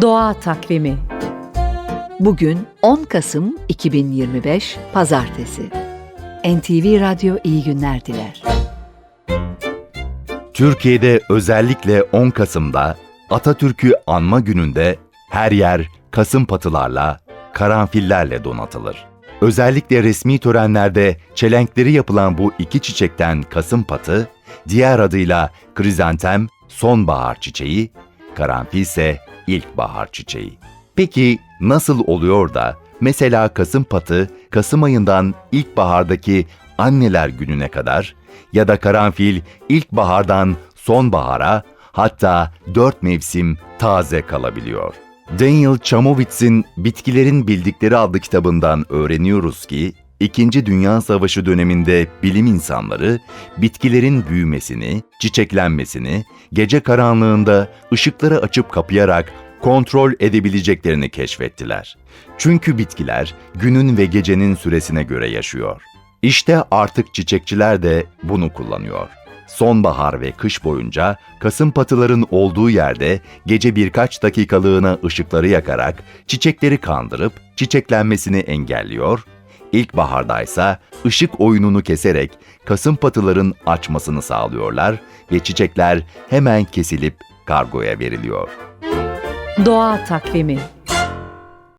Doğa Takvimi Bugün 10 Kasım 2025 Pazartesi NTV Radyo iyi günler diler. Türkiye'de özellikle 10 Kasım'da Atatürk'ü anma gününde her yer kasım patılarla, karanfillerle donatılır. Özellikle resmi törenlerde çelenkleri yapılan bu iki çiçekten kasım patı, diğer adıyla krizantem sonbahar çiçeği, karanfil ise ilkbahar çiçeği. Peki nasıl oluyor da mesela kasım patı Kasım ayından ilkbahardaki anneler gününe kadar ya da karanfil ilkbahardan sonbahara hatta dört mevsim taze kalabiliyor. Daniel Chamowitz'in Bitkilerin Bildikleri adlı kitabından öğreniyoruz ki, İkinci Dünya Savaşı döneminde bilim insanları bitkilerin büyümesini, çiçeklenmesini, gece karanlığında ışıkları açıp kapayarak kontrol edebileceklerini keşfettiler. Çünkü bitkiler günün ve gecenin süresine göre yaşıyor. İşte artık çiçekçiler de bunu kullanıyor. Sonbahar ve kış boyunca kasım patıların olduğu yerde gece birkaç dakikalığına ışıkları yakarak çiçekleri kandırıp çiçeklenmesini engelliyor, İlkbahardaysa ışık oyununu keserek kasım patıların açmasını sağlıyorlar ve çiçekler hemen kesilip kargoya veriliyor. Doğa Takvimi